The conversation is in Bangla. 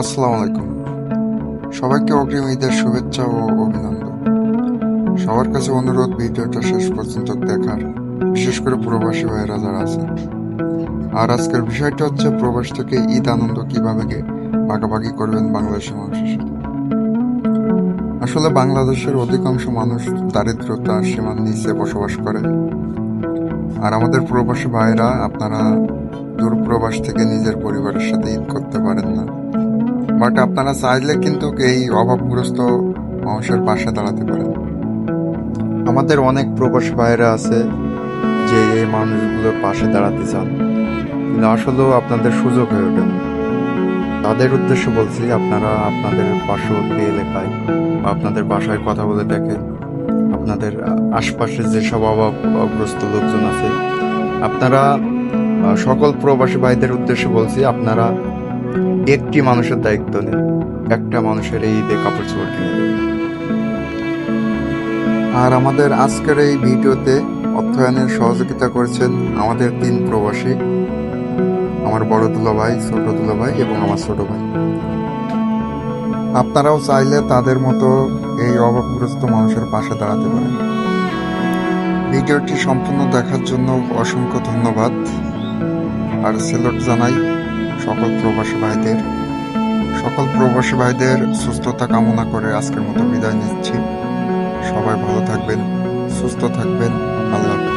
আসসালামু আলাইকুম। সবাইকে অগ্রিম ঈদের শুভেচ্ছা ও অভিনন্দন। সবার কাছে অনুরোধ, ভিডিওটা শেষ পর্যন্ত দেখার। বিশেষ করে প্রবাসী ভাইয়েরা যারা আছেন। আর আজকের বিষয়টা হচ্ছে, প্রবাস থেকে ঈদ আনন্দ কীভাবে ভাগাভাগি করবেন বাংলাদেশের মানুষের সাথে আসলে বাংলাদেশের অধিকাংশ মানুষ দারিদ্রতা, সীমার নিচে বসবাস করে। আর আমাদের প্রবাসী ভাইরা আপনারা দূর প্রবাস থেকে নিজের পরিবারের সাথে ঈদ করতে পারেন না। বাট আপনারা চাইলে কিন্তু এই অভাবগ্রস্ত মানুষের পাশে দাঁড়াতে পারেন। আমাদের অনেক প্রবাসী ভাইরা আছে যে এই মানুষগুলোর পাশে দাঁড়াতে চান। কিন্তু আসলেও আপনাদের সুযোগ হয়ে ওঠে তাদের উদ্দেশ্যে বলছি, আপনারা আপনাদের পার্শ্ববর্তী এলাকায় বা আপনাদের বাসায় কথা বলে দেখেন। আপনাদের আশপাশে যেসব অভাবগ্রস্ত লোকজন আছে, আপনারা সকল প্রবাসী ভাইদের উদ্দেশ্যে বলছি, আপনারা একটি মানুষের দায়িত্ব নিন একটা মানুষের এই ঈদে কাপড় চোপড় কিনে দেবেন আর আমাদের আজকের এই ভিডিওতে অর্থায়নের সহযোগিতা করেছেন আমাদের তিন প্রবাসী, আমার বড় দুলা ভাই ছোট দুলা ভাই এবং আমার ছোট ভাই। আপনারাও চাইলে তাদের মতো এই অভাবগ্রস্ত মানুষের পাশে দাঁড়াতে পারেন। ভিডিওটি সম্পূর্ণ দেখার জন্য অসংখ্য ধন্যবাদ। আর সেলট জানাই সকল প্রবাসী ভাইদের, সকল প্রবাসী ভাইদের সুস্থতা কামনা করে আজকের মতো বিদায় নিচ্ছি। সবাই ভালো থাকবেন, সুস্থ থাকবেন। আল্লাহ